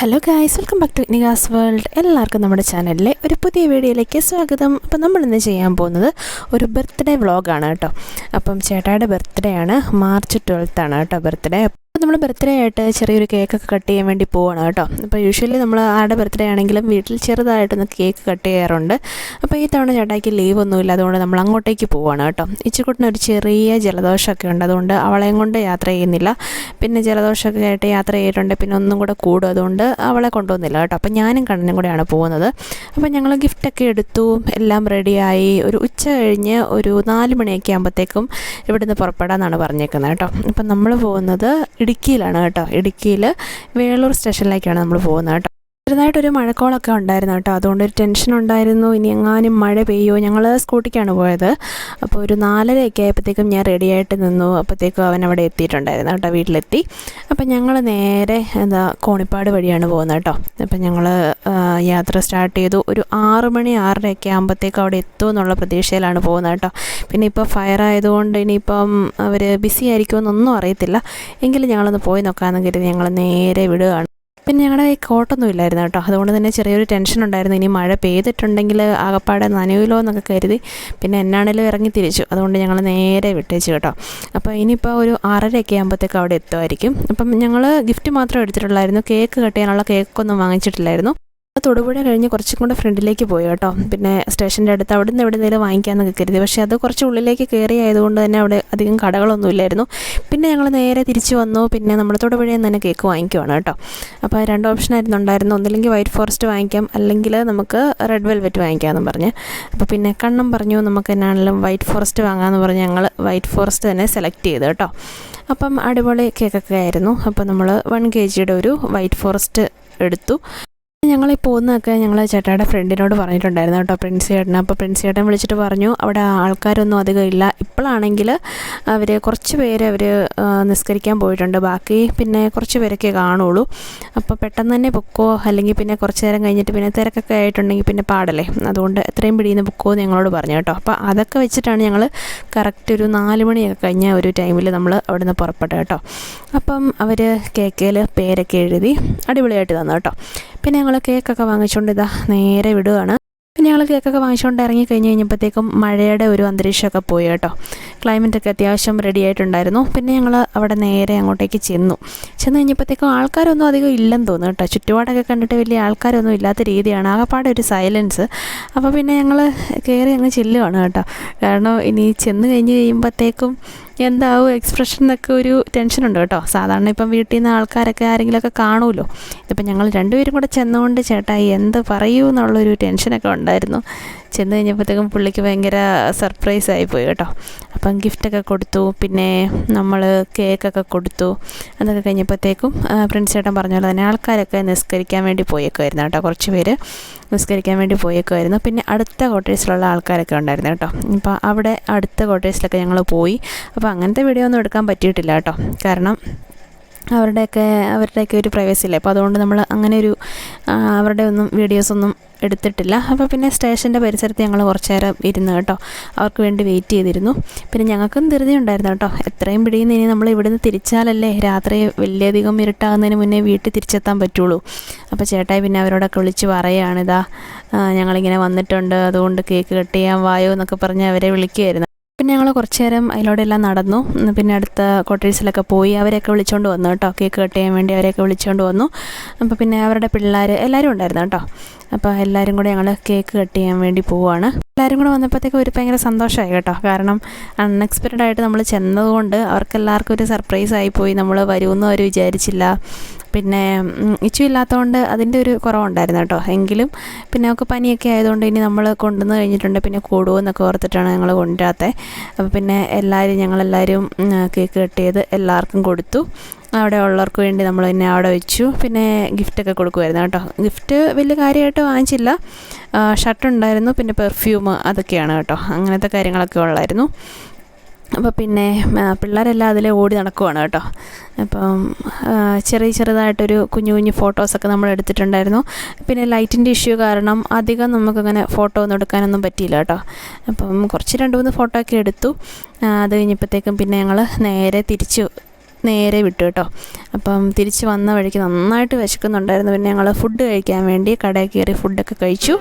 Hello guys welcome back to Nikas world എല്ലാവർക്കും നമ്മുടെ ചാനലിലെ ഒരു പുതിയ വീഡിയോയിലേക്ക് സ്വാഗതം. അപ്പം നമ്മൾ ഇന്ന് ചെയ്യാൻ പോകുന്നത് ഒരു ബർത്ത്ഡേ വ്ളോഗാണ് കേട്ടോ. അപ്പം ചേട്ടായുടെ ബർത്ത്ഡേ ആണ്. മാർച്ച് ട്വൽത്താണ് കേട്ടോ ബർത്ത്ഡേ അപ്പോൾ നമ്മൾ ബർത്ത്ഡേ ആയിട്ട് ചെറിയൊരു കേക്കൊക്കെ കട്ട് ചെയ്യാൻ വേണ്ടി പോവാണ് കേട്ടോ. അപ്പോൾ യൂഷ്വലി നമ്മൾ ആരുടെ ബർത്ത്ഡേ ആണെങ്കിലും വീട്ടിൽ ചെറുതായിട്ടൊന്ന് കേക്ക് കട്ട് ചെയ്യാറുണ്ട്. അപ്പോൾ ഈ തവണ ചേട്ടായിക്ക് ലീവ് ഒന്നുമില്ല അതുകൊണ്ട് നമ്മൾ അങ്ങോട്ടേക്ക് പോവാണ് കേട്ടോ. ഇച്ചിക്കുട്ടിന് ഒരു ചെറിയ ജലദോഷമൊക്കെ ഉണ്ട് അതുകൊണ്ട് അവളെയും കൊണ്ട് യാത്ര ചെയ്യുന്നില്ല. പിന്നെ ജലദോഷമൊക്കെ ആയിട്ട് യാത്ര ചെയ്തിട്ടുണ്ട് പിന്നെ ഒന്നും കൂടെ കൂടും അതുകൊണ്ട് അവളെ കൊണ്ടുവന്നില്ല കേട്ടോ. അപ്പോൾ ഞാനും കണ്ണനും കൂടെയാണ് പോകുന്നത്. അപ്പോൾ ഞങ്ങൾ ഗിഫ്റ്റൊക്കെ എടുത്തു എല്ലാം റെഡിയായി ഒരു ഉച്ച കഴിഞ്ഞ് ഒരു നാല് മണിയൊക്കെ ആകുമ്പോഴത്തേക്കും ഇവിടുന്ന് പുറപ്പെടാമെന്നാണ് പറഞ്ഞേക്കുന്നത് കേട്ടോ. അപ്പം നമ്മൾ പോകുന്നത് ഇടുക്കിയിലാണ് കേട്ടോ. ഇടുക്കിയിൽ വേളൂർ സ്റ്റേഷനിലേക്കാണ് നമ്മൾ പോകുന്നത് കേട്ടോ. ചെറുതായിട്ടൊരു മഴക്കോളൊക്കെ ഉണ്ടായിരുന്നു കേട്ടോ. അതുകൊണ്ട് ഒരു ടെൻഷൻ ഉണ്ടായിരുന്നു. ഇനി എങ്ങാനും മഴ പെയ്യോ? ഞങ്ങൾ സ്കൂട്ടിക്കാണ് പോയത്. അപ്പോൾ ഒരു നാലരയൊക്കെ ആയപ്പോഴത്തേക്കും ഞാൻ റെഡിയായിട്ട് നിന്നു. അപ്പോഴത്തേക്കും അവൻ അവിടെ എത്തിയിട്ടുണ്ടായിരുന്നു കേട്ടോ വീട്ടിലെത്തി. അപ്പം ഞങ്ങൾ നേരെ എന്താ കോണിപ്പാട് വഴിയാണ് പോകുന്നത് കേട്ടോ. അപ്പം ഞങ്ങൾ യാത്ര സ്റ്റാർട്ട് ചെയ്തു. ഒരു ആറ് മണി ആറരയൊക്കെ ആകുമ്പോഴത്തേക്കും അവിടെ എത്തുമെന്നുള്ള പ്രതീക്ഷയിലാണ് പോകുന്നത് കേട്ടോ. പിന്നെ ഇപ്പോൾ ഫയർ ആയതുകൊണ്ട് ഇനിയിപ്പം അവർ ബിസി ആയിരിക്കുമെന്നൊന്നും അറിയത്തില്ല. എങ്കിലും ഞങ്ങളൊന്ന് പോയി നോക്കാമെന്ന് കരുതി ഞങ്ങൾ നേരെ വിടുകയാണ്. പിന്നെ ഞങ്ങളുടെ കൈ കോട്ടൊന്നും ഇല്ലായിരുന്നു കേട്ടോ. അതുകൊണ്ട് തന്നെ ചെറിയൊരു ടെൻഷൻ ഉണ്ടായിരുന്നു. ഇനി മഴ പെയ്തിട്ടുണ്ടെങ്കിൽ ആകപ്പാടെ നനയുമല്ലോ എന്നൊക്കെ കരുതി പിന്നെ എന്നാണേലും ഇറങ്ങി തിരിച്ചു. അതുകൊണ്ട് ഞങ്ങൾ നേരെ വിട്ടേച്ചു കേട്ടോ. അപ്പോൾ ഇനിയിപ്പോൾ ഒരു ആറരയൊക്കെ ആകുമ്പോഴത്തേക്ക് അവിടെ എത്തുമായിരിക്കും. അപ്പം ഞങ്ങൾ ഗിഫ്റ്റ് മാത്രം എടുത്തിട്ടുള്ളായിരുന്നു. കേക്ക് കട്ട് ചെയ്യാനുള്ള കേക്കൊന്നും വാങ്ങിച്ചിട്ടില്ലായിരുന്നു. തൊടുപുഴ കഴിഞ്ഞ് കുറച്ചും കൂടെ ഫ്രണ്ടിലേക്ക് പോയി കേട്ടോ. പിന്നെ സ്റ്റേഷന്റെ അടുത്ത് അവിടെ നിന്ന് എവിടെയെങ്കിലും വാങ്ങിക്കാമെന്നൊക്കെ കരുതി. പക്ഷേ അത് കുറച്ച് ഉള്ളിലേക്ക് കയറി ആയതുകൊണ്ട് തന്നെ അവിടെ അധികം കടകളൊന്നുമില്ലായിരുന്നു. പിന്നെ ഞങ്ങൾ നേരെ തിരിച്ചു വന്നു. പിന്നെ നമ്മൾ തൊടുപുഴയിൽ നിന്ന് തന്നെ കേക്ക് വാങ്ങിക്കുവാണ് കേട്ടോ. അപ്പോൾ രണ്ട് ഓപ്ഷനായിരുന്നു ഉണ്ടായിരുന്നു ഒന്നില്ലെങ്കിൽ വൈറ്റ് ഫോറസ്റ്റ് വാങ്ങിക്കാം. അല്ലെങ്കിൽ നമുക്ക് റെഡ് വെൽവെറ്റ് വാങ്ങിക്കാമെന്ന് പറഞ്ഞ്. അപ്പോൾ പിന്നെ കണ്ണം പറഞ്ഞു നമുക്ക് എന്നാണെങ്കിലും വൈറ്റ് ഫോറസ്റ്റ് വാങ്ങാമെന്ന് പറഞ്ഞ് ഞങ്ങൾ വൈറ്റ് ഫോറസ്റ്റ് തന്നെ സെലക്ട് ചെയ്തു കേട്ടോ. അപ്പം അടിപൊളി കേക്കൊക്കെ ആയിരുന്നു. അപ്പോൾ നമ്മൾ വൺ കെ ജിയുടെ ഒരു വൈറ്റ് ഫോറസ്റ്റ് എടുത്തു. ഞങ്ങൾ ഈ പോകുന്നതൊക്കെ ഞങ്ങൾ ചേട്ടായുടെ ഫ്രണ്ടിനോട് പറഞ്ഞിട്ടുണ്ടായിരുന്നു കേട്ടോ. പ്രിൻസ് ചേട്ടൻ അപ്പോൾ പ്രിൻസ് ചേട്ടൻ വിളിച്ചിട്ട് പറഞ്ഞു അവിടെ ആൾക്കാരൊന്നും അധികം ഇല്ല. ഇപ്പോഴാണെങ്കിൽ അവർ കുറച്ച് പേര് അവർ നിസ്കരിക്കാൻ പോയിട്ടുണ്ട്. ബാക്കി പിന്നെ കുറച്ച് പേരൊക്കെ കാണുള്ളൂ. അപ്പോൾ പെട്ടെന്ന് തന്നെ പൊക്കോ അല്ലെങ്കിൽ പിന്നെ കുറച്ച് നേരം കഴിഞ്ഞിട്ട് പിന്നെ തിരക്കൊക്കെ ആയിട്ടുണ്ടെങ്കിൽ പിന്നെ പാടല്ലേ. അതുകൊണ്ട് എത്രയും പിടിയുന്ന പൊക്കോ ഞങ്ങളോട് പറഞ്ഞു കേട്ടോ. അപ്പോൾ അതൊക്കെ വെച്ചിട്ടാണ് ഞങ്ങൾ കറക്റ്റ് ഒരു നാല് മണിയൊക്കെ കഴിഞ്ഞ ഒരു ടൈമിൽ നമ്മൾ അവിടെ നിന്ന് പുറപ്പെട്ടു കേട്ടോ. അപ്പം അവർ കേക്കയിൽ പേരൊക്കെ എഴുതി അടിപൊളിയായിട്ട് തന്നു കേട്ടോ. പിന്നെ ഞങ്ങൾ കേക്കൊക്കെ വാങ്ങിച്ചുകൊണ്ട് ഇതാ നേരെ വിടുകയാണ് പിന്നെ ഞങ്ങൾ കേക്കൊക്കെ വാങ്ങിച്ചുകൊണ്ട് ഇറങ്ങി കഴിഞ്ഞ് കഴിഞ്ഞപ്പോഴത്തേക്കും മഴയുടെ ഒരു അന്തരീക്ഷമൊക്കെ പോയി കേട്ടോ. ക്ലൈമറ്റൊക്കെ അത്യാവശ്യം റെഡി ആയിട്ടുണ്ടായിരുന്നു. പിന്നെ ഞങ്ങൾ അവിടെ നേരെ അങ്ങോട്ടേക്ക് ചെന്നു. ചെന്ന് കഴിഞ്ഞപ്പോഴത്തേക്കും ആൾക്കാരൊന്നും അധികം ഇല്ലെന്ന് തോന്നുന്നു കേട്ടോ. ചുറ്റുപാടൊക്കെ കണ്ടിട്ട് വലിയ ആൾക്കാരൊന്നും ഇല്ലാത്ത രീതിയാണ്. ആകെപ്പാടെ ഒരു സൈലൻസ് അപ്പോൾ പിന്നെ ഞങ്ങൾ കയറി അങ്ങ് ചെല്ലുവാണ് കേട്ടോ. കാരണം ഇനി ചെന്ന് കഴിഞ്ഞ് കഴിയുമ്പോഴത്തേക്കും എന്താവും? എക്സ്പ്രഷൻ എന്നൊക്കെ ഒരു ടെൻഷനുണ്ട് കേട്ടോ. സാധാരണ ഇപ്പം വീട്ടിൽ നിന്ന് ആൾക്കാരൊക്കെ ആരെങ്കിലുമൊക്കെ കാണുമല്ലോ. ഇതിപ്പം ഞങ്ങൾ രണ്ടുപേരും കൂടെ ചെന്നുകൊണ്ട് ചേട്ടായി എന്ത് പറയൂ എന്നുള്ളൊരു ടെൻഷനൊക്കെ ഉണ്ടായിരുന്നു. ചെന്ന് കഴിഞ്ഞപ്പോഴത്തേക്കും പുള്ളിക്ക് ഭയങ്കര സർപ്രൈസ് ആയിപ്പോയി കേട്ടോ. അപ്പം ഗിഫ്റ്റൊക്കെ കൊടുത്തു. പിന്നെ നമ്മൾ കേക്കൊക്കെ കൊടുത്തു. അതൊക്കെ കഴിഞ്ഞപ്പോഴത്തേക്കും പ്രിൻസ് ചേട്ടൻ പറഞ്ഞ പോലെ തന്നെ ആൾക്കാരൊക്കെ നിസ്കരിക്കാൻ വേണ്ടി പോയേക്കുമായിരുന്നു കേട്ടോ. കുറച്ച് പേര് നിസ്കരിക്കാൻ വേണ്ടി പോയേക്കുമായിരുന്നു പിന്നെ അടുത്ത കോട്ടേഴ്സിലുള്ള ആൾക്കാരൊക്കെ ഉണ്ടായിരുന്നു കേട്ടോ. അപ്പോൾ അവിടെ അടുത്ത കോട്ടേഴ്സിലൊക്കെ ഞങ്ങൾ പോയി. അപ്പോൾ അങ്ങനത്തെ വീഡിയോ ഒന്നും എടുക്കാൻ പറ്റിയിട്ടില്ല കേട്ടോ. കാരണം അവരുടെയൊക്കെ അവരുടെയൊക്കെ ഒരു പ്രൈവസി ഇല്ലേ അപ്പോൾ അതുകൊണ്ട് നമ്മൾ അങ്ങനെ ഒരു അവരുടെ ഒന്നും വീഡിയോസൊന്നും എടുത്തിട്ടില്ല. അപ്പോൾ പിന്നെ സ്റ്റേഷന്റെ പരിസരത്ത് ഞങ്ങൾ കുറച്ച് നേരം ഇരുന്ന് കേട്ടോ. അവർക്ക് വേണ്ടി വെയിറ്റ് ചെയ്തിരുന്നു. പിന്നെ ഞങ്ങൾക്കും ധൃതി ഉണ്ടായിരുന്നു കേട്ടോ. എത്രയും പിടിയുന്ന ഇനി നമ്മൾ ഇവിടുന്ന് തിരിച്ചാലല്ലേ രാത്രി വലിയധികം ഇരുട്ടാകുന്നതിന് മുന്നേ വീട്ടിൽ തിരിച്ചെത്താൻ പറ്റുള്ളൂ. അപ്പോൾ ചേട്ടായി പിന്നെ അവരോടൊക്കെ വിളിച്ച് പറയുകയാണിതാ ഞങ്ങളിങ്ങനെ വന്നിട്ടുണ്ട്. അതുകൊണ്ട് കേക്ക് കട്ട് ചെയ്യാൻ വായോ എന്നൊക്കെ പറഞ്ഞ് അവരെ വിളിക്കുകയായിരുന്നു പിന്നെ ഞങ്ങൾ കുറച്ച് നേരം അതിലൂടെ എല്ലാം നടന്നു പിന്നെ അടുത്ത കോട്ടേഴ്സിലൊക്കെ പോയി അവരെയൊക്കെ വിളിച്ചുകൊണ്ട് വന്നു കേട്ടോ. കേക്ക് കട്ട് ചെയ്യാൻ വേണ്ടി അവരെയൊക്കെ വിളിച്ചുകൊണ്ട് വന്നു. അപ്പോൾ പിന്നെ അവരുടെ പിള്ളേർ എല്ലാവരും ഉണ്ടായിരുന്നു കേട്ടോ. അപ്പോൾ എല്ലാവരും കൂടെ ഞങ്ങൾ കേക്ക് കട്ട് ചെയ്യാൻ വേണ്ടി പോവുകയാണ് എല്ലാവരും കൂടെ വന്നപ്പോഴത്തേക്ക് ഒരു ഭയങ്കര സന്തോഷമായി കേട്ടോ. കാരണം അൺഎക്സ്പെക്റ്റഡ് ആയിട്ട് നമ്മൾ ചെന്നതുകൊണ്ട് അവർക്കെല്ലാവർക്കും ഒരു സർപ്രൈസ് ആയിപ്പോയി നമ്മൾ വരുമെന്ന് അവർ വിചാരിച്ചില്ല. പിന്നെ ഇച്ചു ഇല്ലാത്തതുകൊണ്ട് അതിന്റെ ഒരു കുറവുണ്ടായിരുന്നു കേട്ടോ. എങ്കിലും പിന്നെ നമുക്ക് പനിയൊക്കെ ആയതുകൊണ്ട് ഇനി നമ്മൾ കൊണ്ടുവന്ന് കഴിഞ്ഞിട്ടുണ്ട്. പിന്നെ കൂടുമെന്നൊക്കെ ഓർത്തിട്ടാണ് ഞങ്ങൾ കൊണ്ടുവരാത്തത്. അപ്പോൾ പിന്നെ എല്ലാവരും ഞങ്ങളെല്ലാവരും കേക്ക് കട്ട് ചെയ്ത് എല്ലാവർക്കും കൊടുത്തു. അവിടെ ഉള്ളവർക്ക് വേണ്ടി നമ്മൾ പിന്നെ അവിടെ വെച്ചു. പിന്നെ ഗിഫ്റ്റൊക്കെ കൊടുക്കുമായിരുന്നു കേട്ടോ. ഗിഫ്റ്റ് വലിയ കാര്യമായിട്ട് വാങ്ങിച്ചില്ല. ഷർട്ട് ഉണ്ടായിരുന്നു. പിന്നെ പെർഫ്യൂം അതൊക്കെയാണ് കേട്ടോ. അങ്ങനത്തെ കാര്യങ്ങളൊക്കെ ഉള്ളായിരുന്നു. അപ്പോൾ പിന്നെ പിള്ളേരെല്ലാം അതിൽ ഓടി നടക്കുവാണ് കേട്ടോ. അപ്പം ചെറിയ ചെറുതായിട്ടൊരു കുഞ്ഞു കുഞ്ഞു ഫോട്ടോസൊക്കെ നമ്മൾ എടുത്തിട്ടുണ്ടായിരുന്നു. പിന്നെ ലൈറ്റിന്റെ ഇഷ്യൂ കാരണം അധികം നമുക്കങ്ങനെ ഫോട്ടോ ഒന്നും എടുക്കാനൊന്നും പറ്റിയില്ല കേട്ടോ. അപ്പം കുറച്ച് രണ്ട് മൂന്ന് ഫോട്ടോ ഒക്കെ എടുത്തു. അത് കഴിഞ്ഞപ്പോഴത്തേക്കും പിന്നെ ഞങ്ങൾ നേരെ തിരിച്ചു നേരെ വിട്ടു കേട്ടോ. അപ്പം തിരിച്ച് വന്ന വഴിക്ക് നന്നായിട്ട് വിശക്കുന്നുണ്ടായിരുന്നു. പിന്നെ ഞങ്ങൾ ഫുഡ് കഴിക്കാൻ വേണ്ടി കടയിൽ കയറി ഫുഡൊക്കെ കഴിച്ചു.